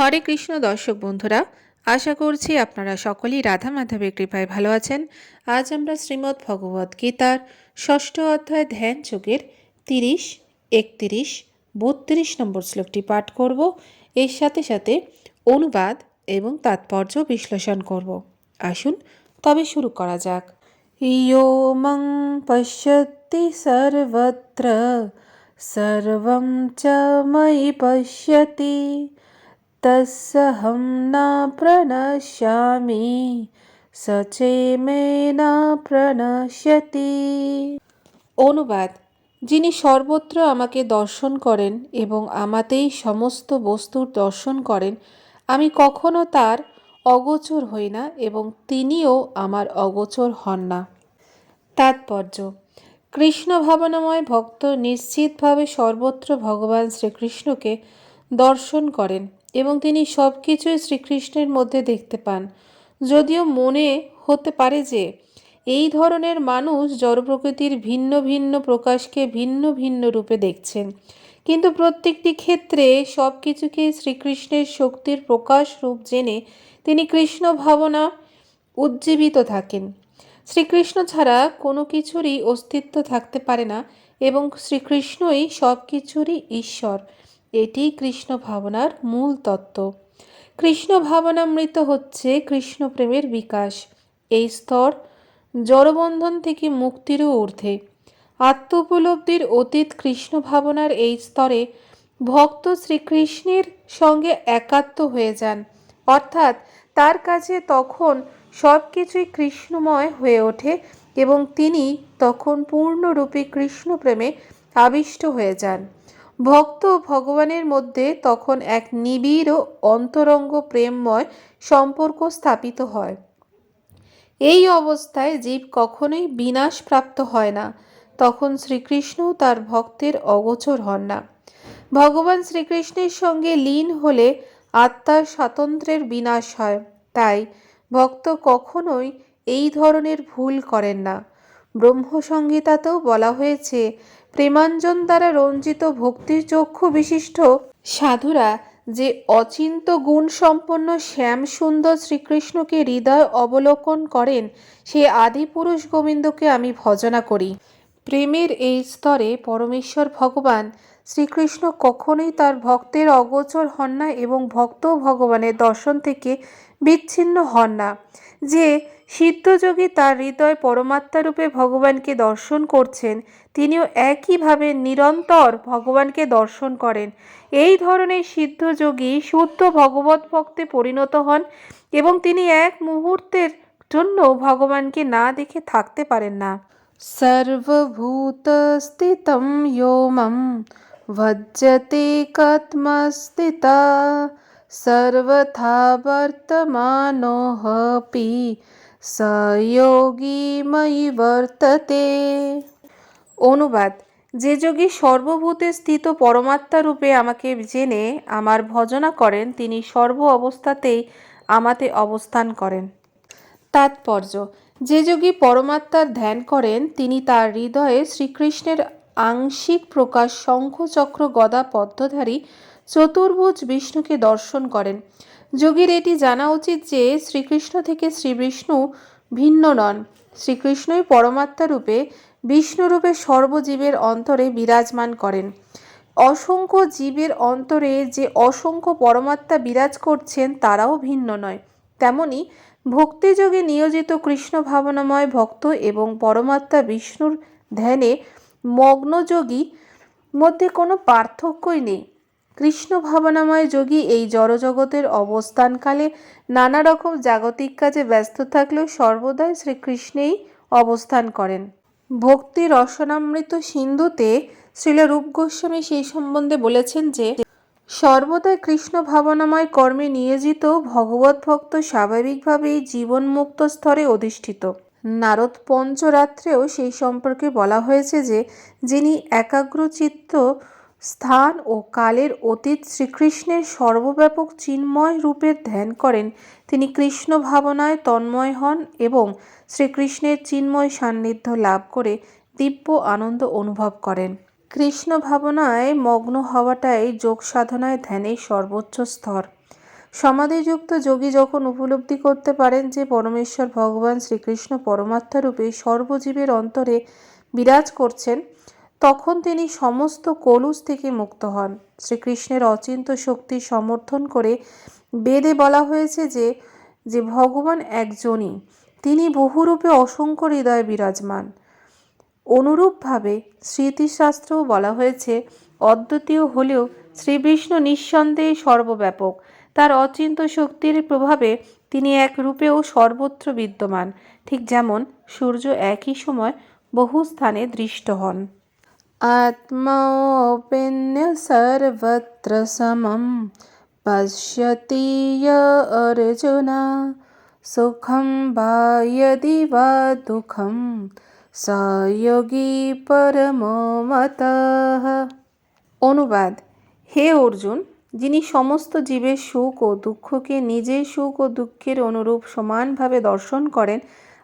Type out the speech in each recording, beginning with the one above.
হরে কৃষ্ণ দর্শক বন্ধুরা, আশা করছি আপনারা সকলেই রাধা মাধবের কৃপায় ভালো আছেন। আজ আমরা শ্রীমদ্ ভগবদ গীতার ষষ্ঠ অধ্যায় ধ্যান যোগের তিরিশ, একত্রিশ, বত্রিশ নম্বর শ্লোকটি পাঠ করব। এর সাথে সাথে অনুবাদ এবং তাৎপর্য বিশ্লেষণ করব। আসুন, তবে শুরু করা যাক। ইয়ো মং পশ্যতি সর্বত্র, সর্বম চ ময়ি পশ্যতি। তস্যহম না প্রণশ্যামি সচে মে না প্রণশ্যতি অনুবাদ, যিনি সর্বত্র আমাকে দর্শন করেন এবং আমাতেই সমস্ত বস্তুর দর্শন করেন, আমি কখনো তার অগোচর হই না এবং তিনিও আমার অগোচর হন না। তাৎপর্য কৃষ্ণ ভাবনাময় ভক্ত নিশ্চিতভাবে সর্বত্র ভগবান শ্রীকৃষ্ণকে দর্শন করেন। এবং তিনি সব কিছুই শ্রীকৃষ্ণের মধ্যে দেখতে পান। যদিও মনে হতে পারে যে, এই ধরনের মানুষ জড়প্রকৃতির ভিন্ন ভিন্ন প্রকাশকে ভিন্ন ভিন্ন রূপে দেখছেন। কিন্তু প্রত্যেকটি ক্ষেত্রে সব কিছুকে শ্রীকৃষ্ণের শক্তির প্রকাশ রূপ জেনে তিনি কৃষ্ণ ভাবনা উজ্জীবিত থাকেন। শ্রীকৃষ্ণ ছাড়া কোনো কিছুরই অস্তিত্ব থাকতে পারে না এবং শ্রীকৃষ্ণই সব কিছুরই ঈশ্বর। এটি কৃষ্ণ ভাবনার মূল তত্ত্ব। কৃষ্ণ ভাবনামৃত হচ্ছে কৃষ্ণ প্রেমের বিকাশ। এই স্তর জড়বন্ধন থেকে মুক্তিরও ঊর্ধ্বে। আত্ম উপলব্ধির অতীত কৃষ্ণ ভাবনার এই স্তরে ভক্ত শ্রীকৃষ্ণের সঙ্গে একাত্ম হয়ে যান। অর্থাৎ তার কাছে তখন সব কিছুই কৃষ্ণময় হয়ে ওঠে এবং তিনি তখন পূর্ণরূপে কৃষ্ণপ্রেমে আবিষ্ট হয়ে যান। ভক্ত ভগবানের মধ্যে তখন এক নিবিড় ও অন্তরঙ্গ প্রেমময় সম্পর্ক স্থাপিত হয়। এই অবস্থায় জীব কখনোই বিনাশপ্রাপ্ত হয় না। তখন শ্রীকৃষ্ণও তার ভক্তের অগোচর হন না। ভগবান শ্রীকৃষ্ণের সঙ্গে লীন হলে আত্মার স্বাতন্ত্র্যের বিনাশ হয়। তাই ভক্ত কখনোই এই ধরনের ভুল করেন না। ব্রহ্মসংহিতাতেও বলা হয়েছে, প্রেমাঞ্জন দ্বারা রঞ্জিত ভক্তির চক্ষু বিশিষ্ট সাধুরা যে অচিন্ত গুণ সম্পন্ন শ্যাম সুন্দর শ্রীকৃষ্ণকে হৃদয় অবলোকন করেন সে আদিপুরুষ গোবিন্দকে আমি ভজনা করি। প্রেমের এই স্তরে পরমেশ্বর ভগবান শ্রীকৃষ্ণ কখনোই তার ভক্তের অগোচর হন না এবং ভক্ত ভগবানের দর্শন থেকে বিচ্ছিন্ন হন না। যে সিদ্ধযোগী তার হৃদয় পরমাত্মারূপে ভগবানকে দর্শন করছেন, তিনিও একইভাবে নিরন্তর ভগবানকে দর্শন করেন। এই ধরনের সিদ্ধযোগী শুদ্ধ ভগবত ভক্তে পরিণত হন এবং তিনি এক মুহূর্তের জন্য ভগবানকে না দেখে থাকতে পারেন না। সর্বভূতস্থিতম ইয়ো ভজ্জতে কত্মস্থিতা। সর্বথা বর্তমানোহপি সয়োগীময়ী বর্ততে অনুবাদ, যে যোগী সর্বভূতে স্থিত পরমাত্মা রূপে আমাকে জেনে আমার ভজনা করেন, তিনি সর্ব অবস্থাতেই আমাতে অবস্থান করেন। তাৎপর্য, যে যোগী পরমাত্মার ধ্যান করেন, তিনি তার হৃদয়ে শ্রীকৃষ্ণের আংশিক প্রকাশ শঙ্খচক্র গদা পদ্মধারী চতুর্ভুজ বিষ্ণুকে দর্শন করেন। যোগীর এটি জানা উচিত যে, শ্রীকৃষ্ণ থেকে শ্রীবিষ্ণু ভিন্ন নন। শ্রীকৃষ্ণই পরমাত্মা রূপে বিষ্ণুরূপে সর্বজীবের অন্তরে বিরাজমান করেন। অসংখ্য জীবের অন্তরে যে অসংখ্য পরমাত্মা বিরাজ করছেন, তারাও ভিন্ন নয়। তেমনি, ভক্তিযোগে নিয়োজিত কৃষ্ণ ভাবনাময় ভক্ত এবং পরমাত্মা বিষ্ণুর ধ্যানে মগ্নযোগী মধ্যে কোনো পার্থক্যই নেই। কৃষ্ণ ভাবনাময় যোগী এই জড়জগতের অবস্থানকালে নানা রকম জাগতিক কাজে ব্যস্ত থাকলেও সর্বদাই শ্রীকৃষ্ণেই অবস্থান করেন। ভক্তি রসনামৃত সিন্ধুতে শ্রীল রূপ গোস্বামী সেই সম্বন্ধে বলেছেন যে, সর্বদাই কৃষ্ণ ভাবনাময় কর্মে নিয়োজিত ভগবত ভক্ত স্বাভাবিকভাবেই জীবনমুক্ত স্তরে অধিষ্ঠিত। নারদ পঞ্চরাত্রেও সেই সম্পর্কে বলা হয়েছে যে, যিনি একাগ্রচিত্ত স্থান ও কালের অতীত শ্রীকৃষ্ণের সর্বব্যাপক চিন্ময় রূপের ধ্যান করেন। তিনি কৃষ্ণ ভাবনায় তন্ময় হন এবং শ্রীকৃষ্ণের চিন্ময় সান্নিধ্য লাভ করে দিব্য আনন্দ অনুভব করেন। কৃষ্ণ ভাবনায় মগ্ন হওয়াটাই যোগ সাধনায় ধ্যানের সর্বোচ্চ স্তর। সমাধিযুক্ত যোগী যখন উপলব্ধি করতে পারেন যে পরমেশ্বর ভগবান শ্রীকৃষ্ণ পরমাত্মারূপে সর্বজীবের অন্তরে বিরাজ করছেন তখন তিনি সমস্ত কলুষ থেকে মুক্ত হন। শ্রীকৃষ্ণের অচিন্ত শক্তি সমর্থন করে বেদে বলা হয়েছে যে যে ভগবান একজনই, তিনি বহুরূপে অসংখ্য হৃদয়ে বিরাজমান। অনুরূপভাবে স্মৃতিশাস্ত্রেও বলা হয়েছে, অদ্বিতীয় হলেও শ্রীবিষ্ণু নিঃসন্দেহে সর্বব্যাপক। তার অচিন্ত শক্তির প্রভাবে তিনি এক রূপেও সর্বত্র বিদ্যমান। ঠিক যেমন সূর্য একই সময় বহু স্থানে দৃষ্ট হন। আত্মাপিন্য সর্বত্র সমম পশ্যতি য় অর্জুনা সুখম বা यदि वा দুঃখম স যোগী পরমো মতঃ অনুবাদ হে অর্জুন যিনি সমস্ত জীবের সুখ ও দুঃখকে নিজের সুখ ও দুঃখের অনুরূপ সমানভাবে দর্শন করেন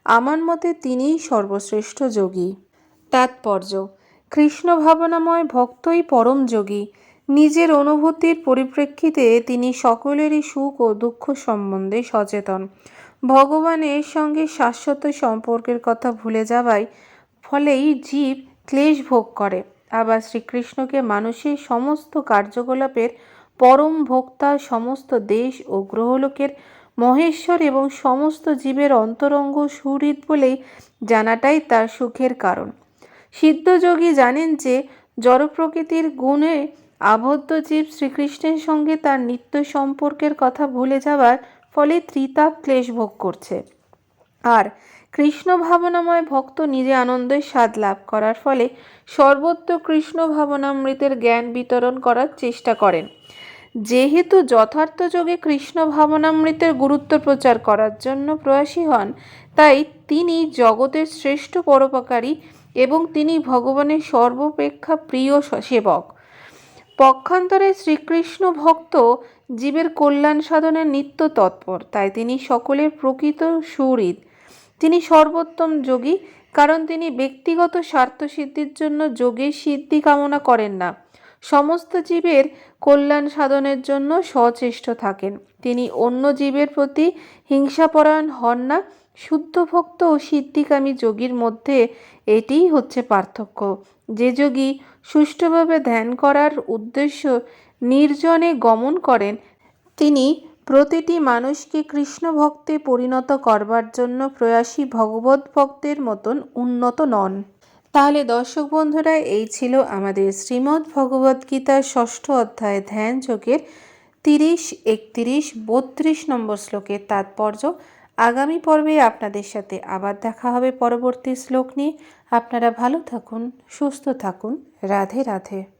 আমার মতে তিনিই সর্বশ্রেষ্ঠ যোগী তাৎপর্য কৃষ্ণ ভাবনাময় ভক্তই পরম যোগী। নিজের অনুভূতির পরিপ্রেক্ষিতে তিনি সকলেরই সুখ ও দুঃখ সম্বন্ধে সচেতন। ভগবানের সঙ্গে শাশ্বত সম্পর্কের কথা ভুলে যাওয়ায় ফলেই জীব ক্লেশ ভোগ করে। আবার শ্রীকৃষ্ণকে মানুষের সমস্ত কার্যকলাপের পরম ভোক্তা, সমস্ত দেশ ও গ্রহলোকের মহেশ্বর এবং সমস্ত জীবের অন্তরঙ্গ সুহৃদ বলেই জানাটাই তার সুখের কারণ। সিদ্ধযোগী জানেন যে, জড়প্রকৃতির গুণে আবদ্ধ জীব শ্রীকৃষ্ণের সঙ্গে তার নিত্য সম্পর্কের কথা ভুলে যাওয়ার ফলে ত্রিতাপ ক্লেশ ভোগ করছে। আর কৃষ্ণ ভাবনাময় ভক্ত নিজে আনন্দের স্বাদ লাভ করার ফলে সর্বত্র কৃষ্ণ ভাবনামৃতের জ্ঞান বিতরণ করার চেষ্টা করেন। যেহেতু যথার্থ যোগে কৃষ্ণ ভাবনামৃতের গুরুত্ব প্রচার করার জন্য প্রয়াসী হন, তাই তিনি জগতের শ্রেষ্ঠ পরোপকারী এবং তিনি ভগবানের সর্বপেক্ষা প্রিয় সেবক। পক্ষান্তরে শ্রীকৃষ্ণ ভক্ত জীবের কল্যাণ সাধনের নিত্য তৎপর। তাই তিনি সকলের প্রকৃত সুহৃদ। তিনি সর্বোত্তম যোগী, কারণ তিনি ব্যক্তিগত স্বার্থসিদ্ধির জন্য যোগের সিদ্ধি কামনা করেন না। সমস্ত জীবের কল্যাণ সাধনের জন্য সচেষ্ট থাকেন। তিনি অন্য জীবের প্রতি হিংসাপরায়ণ হন না শুদ্ধ ভক্ত ও সিদ্ধিকামী যোগীর মধ্যে এটিই হচ্ছে পার্থক্য। যে যোগী সুষ্ঠুভাবে ধ্যান করার উদ্দেশ্য নির্জনে গমন করেন, তিনি প্রতিটি মানুষকে কৃষ্ণ ভক্তে পরিণত করবার জন্য প্রয়াসী ভগবত ভক্তের মতন উন্নত নন। তাহলে দর্শক বন্ধুরা, এই ছিল আমাদের শ্রীমদ্ ভগবদ্গীতার ষষ্ঠ অধ্যায় ধ্যান যোগের তিরিশ, একত্রিশ, বত্রিশ নম্বর শ্লোকের তাৎপর্য। আগামী পর্বে আপনাদের সাথে আবার দেখা হবে পরবর্তী শ্লোক নিয়ে। আপনারা ভালো থাকুন, সুস্থ থাকুন। রাধে রাধে।